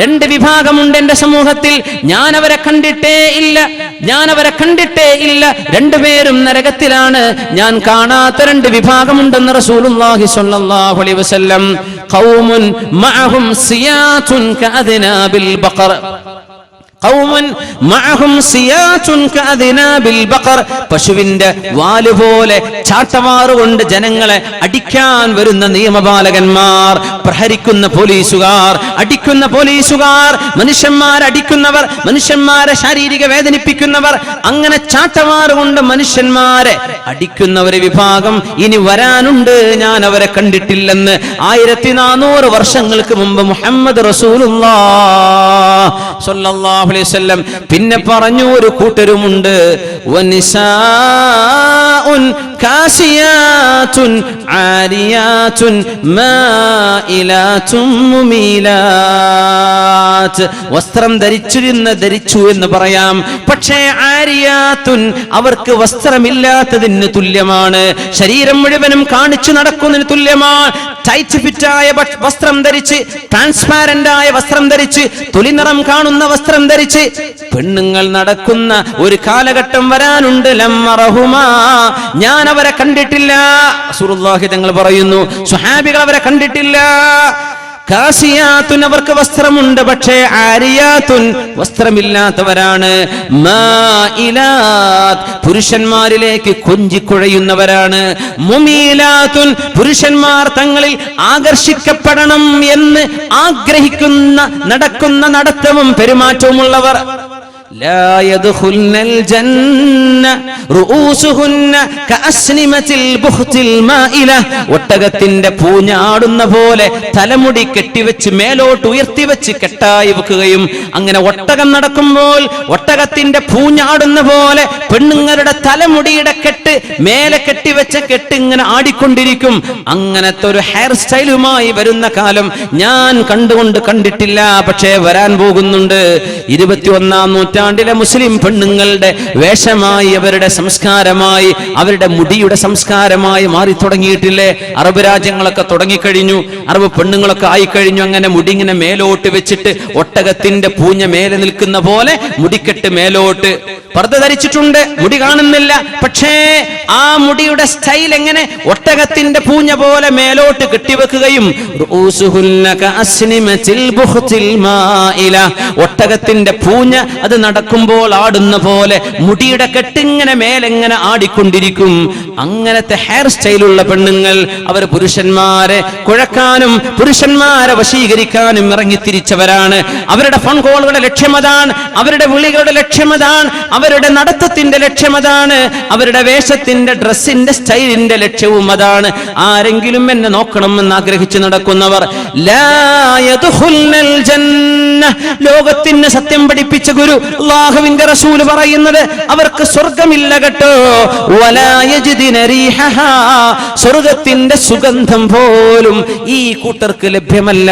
രണ്ട് വിഭാഗമുണ്ട് എന്റെ സമൂഹത്തിൽ. ഞാൻ അവരെ കണ്ടിട്ടേ ഇല്ല. ഞാൻ അവരെ കണ്ടിട്ടേ ഇല്ല. രണ്ടുപേരും നരകത്തിലാണ്. ഞാൻ കാണാത്ത രണ്ട് വിഭാഗമുണ്ടെന്ന് റസൂലുള്ളാഹി അലൈഹി വസല്ലം. മഅഹും സിയാതുൻ പശുവിന്റെ വാലുപോലെ പോലെ ചാട്ടവാറുകൊണ്ട് ജനങ്ങളെ അടിക്കാൻ വരുന്ന നിയമപാലകന്മാർ പ്രഹരിക്കുന്ന പോലീസുകാർ അടിക്കുന്ന പോലീസുകാർ മനുഷ്യന്മാരെ അടിക്കുന്നവർ മനുഷ്യന്മാരെ ശാരീരിക വേദനിപ്പിക്കുന്നവർ അങ്ങനെ ചാട്ടമാറുകൊണ്ട് മനുഷ്യന്മാരെ അടിക്കുന്ന ഒരു വിഭാഗം ഇനി വരാനുണ്ട്. ഞാൻ അവരെ കണ്ടിട്ടില്ലെന്ന് ആയിരത്തി നാനൂറ് വർഷങ്ങൾക്ക് മുമ്പ് മുഹമ്മദ് റസൂലുള്ളാഹ് അലൈഹി വസല്ലം. പിന്നെ പറഞ്ഞു ഒരു കൂട്ടരുമുണ്ട്. കാസിയാത്തുൻ ആരിയാത്തുൻ മായിലാത്തും മുമീലാത്ത്. വസ്ത്രം ധരിച്ചിരുന്ന ധരിച്ചു എന്ന് പറയാം. പക്ഷേ ആരിയാത്തുൻ അവർക്ക് വസ്ത്രമില്ലാത്തതിന് തുല്യമാണ്. ശരീരം മുഴുവനും കാണിച്ചു നടക്കുന്നതിന് തുല്യമാണ് ടൈറ്റ് ഫിറ്റായ വസ്ത്രം ധരിച്ച് ട്രാൻസ്പാരന്റ് ആയ വസ്ത്രം ധരിച്ച് തുലിനിറം കാണുന്ന വസ്ത്രം ധരിച്ച് പെണ്ണുങ്ങൾ നടക്കുന്ന ഒരു കാലഘട്ടം വരാനുണ്ട് ലമ്മറഹുമാ ഞാൻ അവരെ കണ്ടിട്ടില്ല. സുറുല്ലാഹി തങ്ങൾ പറയുന്നു സുഹാബികൾ അവരെ കണ്ടിട്ടില്ല. കാസിയാത്തുൻ അവർക്ക് വസ്ത്രമുണ്ട് പക്ഷേ ആരിയാത്തുൻ വസ്ത്രമില്ലാത്തവരാണ്. പുരുഷന്മാരിലേക്ക് കൊഞ്ചിക്കുഴയുന്നവരാണ് മുമീലാത്തുൻ പുരുഷന്മാർ തങ്ങളിൽ ആകർഷിക്കപ്പെടണം എന്ന് ആഗ്രഹിക്കുന്ന നടക്കുന്ന നടത്തവും പെരുമാറ്റവുമുള്ളവർ لا يدخلن الجنة رؤوسهن كأسنمة البخت المائلة ഒട്ടകത്തിന്റെ പൂഞ്ഞാടുന്ന പോലെ തലമുടി കെട്ടിവെച്ച് മേലോട്ട് ഉയർത്തിവെച്ച് കെട്ടായി വെക്കുകയും അങ്ങനെ ഒട്ടകം നടക്കുമ്പോൾ ഒട്ടകത്തിന്റെ പൂഞ്ഞാടുന്ന പോലെ പെണ്ണുങ്ങളുടെ തലമുടിയുടെ കെട്ട് മേലെ കെട്ടിവെച്ച കെട്ട് ഇങ്ങനെ ആടിക്കൊണ്ടിരിക്കും അങ്ങനത്തെ ഒരു ഹെയർ സ്റ്റൈലുമായി വരുന്ന കാലം ഞാൻ കണ്ടുകൊണ്ട് കണ്ടിട്ടില്ല പക്ഷേ വരാൻ പോകുന്നുണ്ട് ഇരുപത്തിയൊന്നാം നൂറ്റാണ്ടിലെ മുസ്ലിം പെണ്ണുങ്ങളുടെ വേഷമായി അവരുടെ സംസ്കാരമായി അവരുടെ മുടിയുടെ സംസ്കാരമായി മാറി തുടങ്ങിയിട്ടില്ലേ? അറബ് രാജ്യങ്ങളൊക്കെ തുടങ്ങിക്കഴിഞ്ഞു അറബ് പെണ്ണുങ്ങളൊക്കെ ആയിക്കഴിഞ്ഞു. അങ്ങനെ മുടി ഇങ്ങനെ മേലോട്ട് വെച്ചിട്ട് ഒട്ടകത്തിന്റെ പൂഞ്ഞ മേലെ നിൽക്കുന്ന പോലെ മുടിക്കെട്ട് മേലോട്ട്. പർദ്ദ ധരിച്ചിട്ടുണ്ട് മുടി കാണുന്നില്ല. പക്ഷേ ആ മുടിയുടെ സ്റ്റൈൽ എങ്ങനെ ഒട്ടകത്തിന്റെ പൂഞ്ഞ പോലെ മേലോട്ട് കെട്ടിവെക്കുകയും. ഒട്ടകത്തിന്റെ പൂഞ്ഞ അത് നടക്കുമ്പോൾ ആടുന്ന പോലെ മുടിയുടെ കെട്ടിങ്ങനെ മേലെങ്ങനെ ആടിക്കൊണ്ടിരിക്കും. അങ്ങനത്തെ ഹെയർ സ്റ്റൈലുള്ള പെണ്ണുങ്ങൾ അവർ പുരുഷന്മാരെ കുഴക്കാനും പുരുഷന്മാരെ വശീകരിക്കാനും ഇറങ്ങിത്തിരിച്ചവരാണ്. അവരുടെ ഫോൺ കോളുകളുടെ ലക്ഷ്യമതാണ് അവരുടെ വിളികളുടെ ലക്ഷ്യമതാണ് അവരുടെ നടത്തത്തിന്റെ ലക്ഷ്യമതാണ് അവരുടെ വേഷത്തിന്റെ ഡ്രസ്സിന്റെ സ്റ്റൈലിന്റെ ലക്ഷ്യവും അതാണ്. ആരെങ്കിലും എന്നെ നോക്കണമെന്ന് ആഗ്രഹിച്ചു നടക്കുന്നവർ ലാ യദ്ഖുൽനൽ ജന്ന. ലോകത്തിന് സത്യം പഠിപ്പിച്ച ഗുരു അള്ളാഹുവിന്റെ റസൂൽ പറയുന്നത് അവർക്ക് സ്വർഗമില്ല കേട്ടോ. സ്വർഗത്തിന്റെ സുഗന്ധം പോലും ഈ കൂട്ടർക്ക് ലഭ്യമല്ല.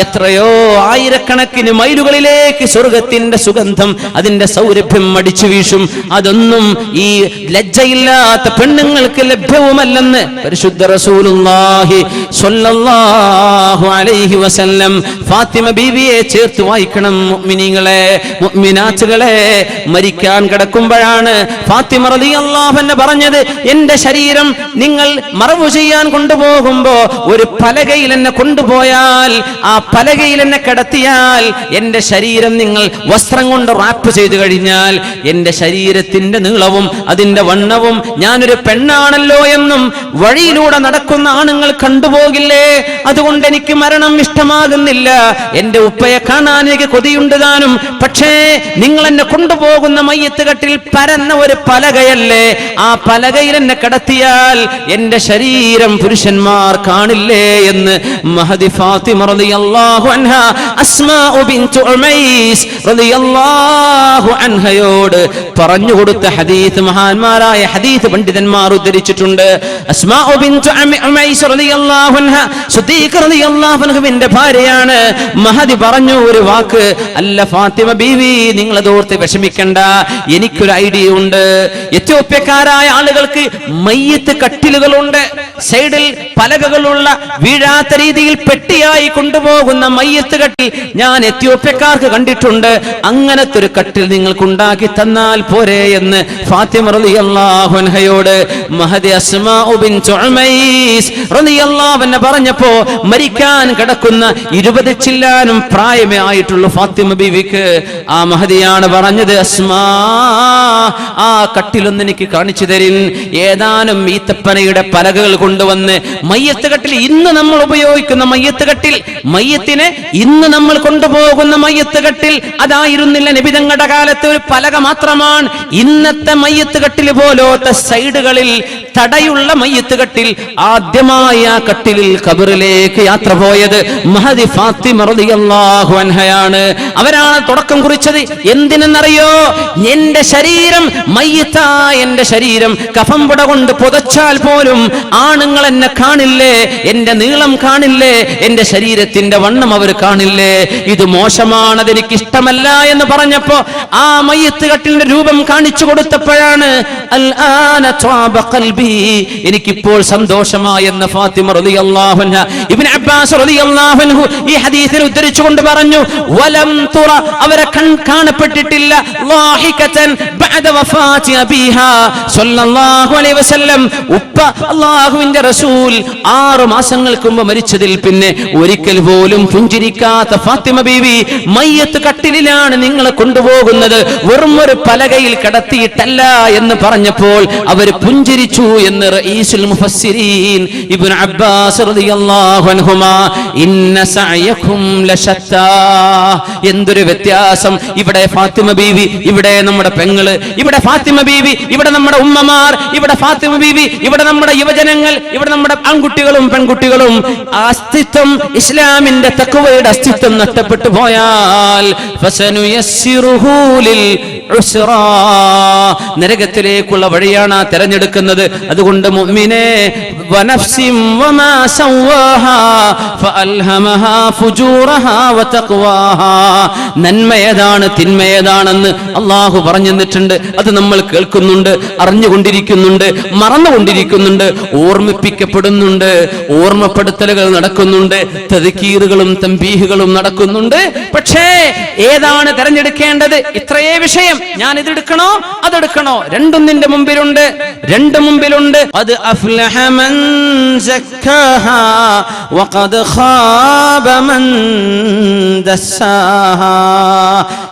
എത്രയോ ആയിരക്കണക്കിന് മൈലുകളിലേക്ക് സ്വർഗത്തിന്റെ സുഗന്ധം അതിന്റെ സൗരഭ്യം അടിച്ചു വീശും അതൊന്നും ഈ ലജ്ജയില്ലാത്ത പെണ്ണുങ്ങൾക്ക് ലഭ്യവുമല്ലെന്ന് പരിശുദ്ധ റസൂലുള്ളാഹി സ്വല്ലല്ലാഹു അലൈഹി വസല്ലം ഫാത്തിമ ബീവിയെ ചേർത്ത് വായിക്കണം മുഅ്മിനീങ്ങളെ മുഅ്മിനാത്തുകളെ. മരിക്കാൻ കിടക്കുമ്പോഴാണ് ഫാത്തിമ റളിയല്ലാഹു അൻഹ പറഞ്ഞത് എന്റെ ശരീരം നിങ്ങൾ മറവു ചെയ്യാൻ കൊണ്ടുപോകുമ്പോ ഒരു പലകയിൽ എന്നെ കൊണ്ടുപോയാൽ ആ പലകയിൽ എന്നെ കിടത്തിയാൽ എന്റെ ശരീരം നിങ്ങൾ വസ്ത്രം കൊണ്ട് റാപ്പ് ചെയ്തു കഴിഞ്ഞാൽ എന്റെ ശരീരത്തിന്റെ നീളവും അതിന്റെ വണ്ണവും ഞാനൊരു പെണ്ണാണല്ലോ എന്നും വഴിയിലൂടെ നടക്കുന്ന ആണുങ്ങൾ കണ്ടുപോകില്ലേ? അതുകൊണ്ട് എനിക്ക് മരണം ഇഷ്ടമാകുന്നില്ല. എന്റെ ഉപ്പയെ കാണാൻ എനിക്ക് കൊതിയുണ്ട് താനും. പക്ഷേ നിങ്ങൾ എന്നെ കൊണ്ടുപോകുന്ന മയ്യത്ത് കട്ടിൽ പരന്ന ഒരു പലകയല്ലേ? ആ പലകയിൽ എന്നെ കിടത്തിയാൽ എന്റെ ശരീരം പുരുഷന്മാർ കാണില്ലേ എന്ന് മഹദി ഫാത്തിമ റളിയല്ലാഹു അൻഹ അസ്മാഉ ബിൻതു ഉമൈസ് റളിയല്ലാഹു അൻഹയോട് പറഞ്ഞു കൊടുത്ത ഹദീസ് മഹാന്മാരായ ഹദീസ് പണ്ഡിതന്മാർ ഉദ്ധരിച്ചിട്ടുണ്ട്. അസ്മാ അസ്മാഉ ബിൻതു ഉമൈസ് റളിയല്ലാഹു അൻഹ. സുദ്ദീഖ് റളിയല്ലാഹു അൻഹുവിന്റെ ഭാര്യയാണ്. മഹദി പറഞ്ഞു ഒരു വാക്ക് അല്ല ഫാത്തിമ ബീവി നിങ്ങൾ അതോർത്ത് വിഷമിക്കണ്ട. എനിക്കൊരു ഐഡിയ ഉണ്ട്. എത്യോപ്യക്കാരായ ആളുകൾക്ക് മയ്യത്ത് കട്ടിലുകളുണ്ട്. സൈഡിൽ പലകകളുള്ള വീഴാത്ത രീതിയിൽ പെട്ടിയായി കൊണ്ടുപോകുന്ന മയ്യത്ത് കട്ടിൽ ഞാൻ എത്യോപ്യക്കാർക്ക് കണ്ടിട്ടുണ്ട്. അങ്ങനത്തെ ഒരു കട്ടിൽ നിങ്ങൾക്ക് ഉണ്ടാക്കി തന്നാൽ പോരെ എന്ന് ഫാത്തിമ റളിയല്ലാഹു അൻഹയോട് മഹദി അസ്മാഉ അൻഹ പറഞ്ഞപ്പോ മരിക്കാൻ കിടക്കുന്ന ഇരുപത് ചില്ലാനും പ്രായമേ ആയിട്ടുള്ള ഫാത്തിമ ബീവിക്ക്. ആ മഹതിയാണ് പറഞ്ഞത് അസ്മാ ആ കട്ടിലൊന്ന് എനിക്ക് കാണിച്ചു തരിൻ. ഏതാനും ഈത്തപ്പനയുടെ പലകകൾ കൊണ്ടുവന്ന് മയ്യത്ത് കട്ടിൽ ഇന്ന് നമ്മൾ ഉപയോഗിക്കുന്ന മയ്യത്ത് കട്ടിൽ മയ്യത്തിനെ ഇന്ന് നമ്മൾ കൊണ്ടുപോകുന്ന മയ്യത്ത് കട്ടിൽ അതായിരുന്നില്ല. നിബിതങ്ങളുടെ കാലത്ത് ഒരു പലക മാത്രമാണ്. ഇന്നത്തെ മയ്യത്ത് കട്ടിൽ പോലോത്ത സൈഡുകളിൽ തടയുള്ള മയ്യത്ത് കട്ടിൽ ആദ്യമായി ആ കട്ടിലിൽ കബറിലേക്ക് യാത്ര പോയത് മഹദി ഫാത്തിമ റളിയല്ലാഹു അൻഹയാണ്. അവരാണ് തുടക്കം കുറിച്ചത്. എന്തിനെന്നറിയോ? എന്റെ ശരീരം മയ്യത്താ എന്റെ ശരീരം കഫം പുട കൊണ്ട് പുതച്ചാൽ പോലും ആണുങ്ങൾ എന്നെ കാണില്ലേ? എന്റെ നീളം കാണില്ലേ? എന്റെ ശരീരത്തിന്റെ വണ്ണം അവർ കാണില്ലേ? ഇത് മോശമാണ് അതെനിക്ക് ഇഷ്ടമല്ല എന്ന് പറഞ്ഞപ്പോ ആ മയ്യത്ത് കട്ടിലിന്റെ രൂപം കാണിച്ചു കൊടുത്തപ്പോഴാണ് ത്വാബ ഖൽബി സന്തോഷമായെന്ന ഫാത്തിമ റളിയല്ലാഹു അൻഹ ഇബ്നു അബ്ബാസ് റളിയല്ലാഹു അൻഹു ഈ ഹദീസിൽ ഉദ്ധരിച്ചുകൊണ്ട് പറഞ്ഞു വലം തുറ അവരെ കൺ കാണപ്പെട്ടിട്ടില്ല ലാഹികതൻ ബഅദ വഫാത്തി അബീഹാ സല്ലല്ലാഹു അലൈഹി വസല്ലം ഉപ്പ അല്ലാഹുവിന്റെ റസൂൽ ആറ് മാസങ്ങൾക്ക് മുമ്പ് മരിച്ചതിൽ പിന്നെ ഒരിക്കൽ പോലും പുഞ്ചിരിക്കാത്ത ഫാത്തിമ ബീവി മയ്യത്ത് കട്ടിലിലാണ് നിങ്ങളെ കൊണ്ടുപോകുന്നത് വെറും ഒരു പലകയിൽ കടത്തിയിട്ടല്ല എന്ന് പറഞ്ഞപ്പോൾ അവർ പുഞ്ചിരിച്ചു എന്ന് റഈസുൽ ഇബ്നു അബ്ബാസ് റളിയല്ലാഹു അൻഹുമാ ഇന്ന സഅയകും ലശത്താ. എന്തൊരു വ്യത്യാസം. ഇവിടെ ഫാത്തിമ ബീവി ഇവിടെ നമ്മുടെ പെങ്ങൾ ഇവിടെ ഫാത്തിമ ബീവി ഇവിടെ നമ്മുടെ ഉമ്മമാർ ഇവിടെ ഫാത്തിമ ബീവി ഇവിടെ നമ്മുടെ യുവജനങ്ങൾ ഇവിടെ നമ്മുടെ ആൺകുട്ടികളും പെൺകുട്ടികളും. അസ്തിത്വം ഇസ്ലാമിന്റെ തക്കുവയുടെ അസ്തിത്വം നഷ്ടപ്പെട്ടു പോയാൽ. നരകത്തിലേക്കുള്ള വഴിയാണ് തെരഞ്ഞെടുക്കുന്നത്. അതുകൊണ്ട് മുഅ്മിനെ വനഫ്സിം വമാ سواها فألهمها ഫുജൂറഹാ وتقواها നന്മ ഏതാണ് തിന്മ ഏതാണെന്ന് അള്ളാഹു പറഞ്ഞു തന്നിട്ടുണ്ട് അത് നമ്മൾ കേൾക്കുന്നുണ്ട് അറിഞ്ഞുകൊണ്ടിരിക്കുന്നുണ്ട് മറന്നുകൊണ്ടിരിക്കുന്നുണ്ട് ഓർമ്മിപ്പിക്കപ്പെടുന്നുണ്ട് ഓർമ്മപ്പെടുത്തലുകൾ നടക്കുന്നുണ്ട് തെതുക്കീറുകളും തമ്പീഹുകളും നടക്കുന്നുണ്ട്. പക്ഷേ ഏതാണ് തെരഞ്ഞെടുക്കേണ്ടത്? ഇത്രയേ വിഷയം. ഞാൻ ഇതെടുക്കണോ അതെടുക്കണോ? രണ്ടും നിന്റെ മുമ്പിലുണ്ട് രണ്ട് മുമ്പിലുണ്ട്. അത് അഫ്ലഹ من زكاها وقد خاب من ദസ്സാഹാ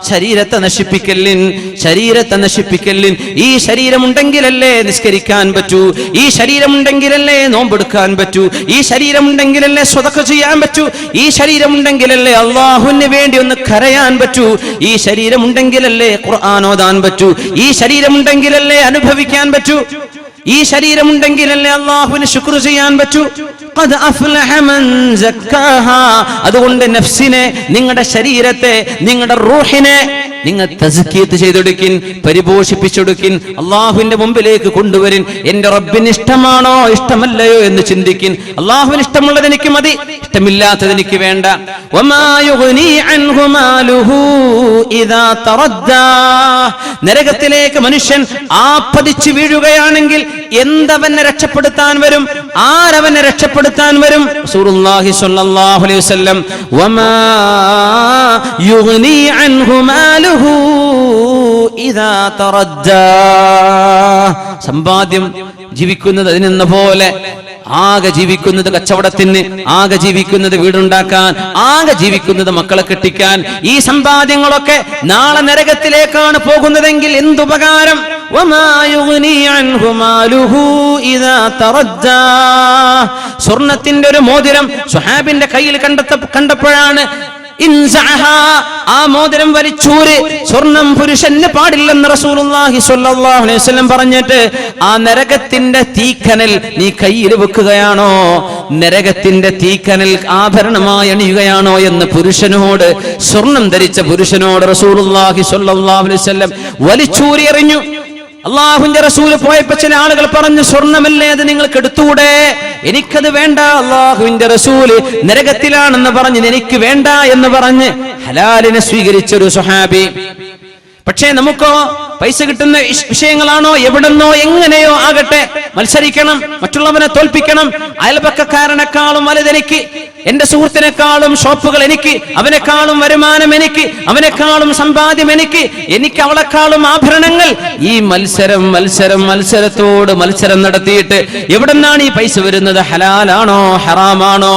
ശരീരത്തെ നശിപ്പിക്കലിൻ ശരീരത്തെ നശിപ്പിക്കലിൻ. ഈ ശരീരമുണ്ടെങ്കിലല്ലേ നിസ്കരിക്കാൻ പറ്റൂ? ഈ ശരീരമുണ്ടെങ്കിലല്ലേ നോമ്പെടുക്കാൻ പറ്റൂ? ഈ ശരീരമുണ്ടെങ്കിലല്ലേ സ്വതക്ക ചെയ്യാൻ പറ്റൂ? ഈ ശരീരമുണ്ടെങ്കിലല്ലേ അള്ളാഹുവിന് വേണ്ടി ഒന്ന് കരയാൻ പറ്റൂ? ഈ ശരീരമുണ്ടെങ്കിലല്ലേ ഖുർആൻ ഓതാൻ പറ്റൂ? ഈ ശരീരമുണ്ടെങ്കിലല്ലേ അനുഭവിക്കാൻ പറ്റൂ? ഈ ശരീരമുണ്ടെങ്കിലല്ലേ അള്ളാഹുവിന് ശുക്ർ ചെയ്യാൻ പറ്റൂ. അതുകൊണ്ട് നഫ്സിനെ നിങ്ങളുടെ ശരീരത്തെ നിങ്ങളുടെ റൂഹിനെ നിങ്ങൾ തസ്കീത്ത് ചെയ്തെടുക്കിൻ പരിപോഷിപ്പിച്ചെടുക്കിൻ അള്ളാഹുവിന്റെ മുമ്പിലേക്ക് കൊണ്ടുവരിൻ. എന്റെ റബ്ബിന് ഇഷ്ടമാണോ ഇഷ്ടമല്ലയോ എന്ന് ചിന്തിക്കിൻ. അള്ളാഹുവിന് ഇഷ്ടമുള്ളത് എനിക്ക് മതി ഇഷ്ടമില്ലാത്തത് എനിക്ക് വേണ്ട. നരകത്തിലേക്ക് മനുഷ്യൻ ആപ്പതിച്ചു വീഴുകയാണെങ്കിൽ എന്തവനെ രക്ഷപ്പെടുത്താൻ വരും? ആരവനെ രക്ഷപ്പെടുത്താൻ വരും? റസൂലുള്ളാഹി സ്വല്ലല്ലാഹു അലൈഹി വസല്ലം. വമാ യുഗ്നി അൻഹു മാലുഹു ഇദാ സമ്പാദ്യം ജീവിക്കുന്നത് അതിനെന്ന പോലെ ആകെ ജീവിക്കുന്നത് കച്ചവടത്തിന് ആകെ ജീവിക്കുന്നത് വീടുണ്ടാക്കാൻ ആകെ ജീവിക്കുന്നത് മക്കളെ കെട്ടിക്കാൻ. ഈ സമ്പാദ്യങ്ങളൊക്കെ നാളെ നരകത്തിലേക്കാണ് പോകുന്നതെങ്കിൽ എന്തുപകാരം? സ്വർണത്തിന്റെ ഒരു മോതിരം സുഹാബിന്റെ കയ്യിൽ കണ്ടെത്ത കണ്ടപ്പോഴാണ് ആ മോതിരം വലിച്ചൂര്. സ്വർണം പുരുഷന് പാടില്ലെന്ന് റസൂലുള്ളാഹി സ്വല്ലല്ലാഹു അലൈഹി വസല്ലം പറഞ്ഞിട്ട് ആ നരകത്തിന്റെ തീക്കനൽ നീ കയ്യിൽ വെക്കുകയാണോ? നരകത്തിന്റെ തീക്കനൽ ആഭരണമായി അണിയുകയാണോ? എന്ന് പുരുഷനോട് സ്വർണം ധരിച്ച പുരുഷനോട് റസൂലുള്ളാഹി സ്വല്ലല്ലാഹു അലൈഹി വസല്ലം വലിച്ചൂരി എറിഞ്ഞു. അള്ളാഹുവിന്റെ റസൂൽ പോയപ്പോ ചില ആളുകൾ പറഞ്ഞു സ്വർണമല്ലേ അത് നിങ്ങൾക്ക് എടുത്തുകൂടെ? എനിക്കത് വേണ്ട. അള്ളാഹുവിന്റെ റസൂൽ നരകത്തിലാണെന്ന് പറഞ്ഞ് എനിക്ക് വേണ്ട എന്ന് പറഞ്ഞ് ഹലാലിനെ സ്വീകരിച്ചൊരു സുഹാബി പക്ഷേ നമുക്കോ പൈസ കിട്ടുന്ന വിഷയങ്ങളാണോ? എവിടെന്നോ എങ്ങനെയോ ആകട്ടെ മത്സരിക്കണം മറ്റുള്ളവനെ തോൽപ്പിക്കണം അയൽപക്കക്കാരനെക്കാളും വലുതെനിക്ക് എന്റെ സുഹൃത്തിനെക്കാളും ഷോപ്പുകൾ എനിക്ക് അവനെക്കാളും വരുമാനം എനിക്ക് അവനെക്കാളും സമ്പാദ്യം എനിക്ക് എനിക്ക് അവളെക്കാളും ആഭരണങ്ങൾ. ഈ മത്സരം മത്സരം മത്സരത്തോട് മത്സരം നടത്തിയിട്ട് എവിടെന്നാണ് ഈ പൈസ വരുന്നത്? ഹലാലാണോ? ഹറാമാണോ?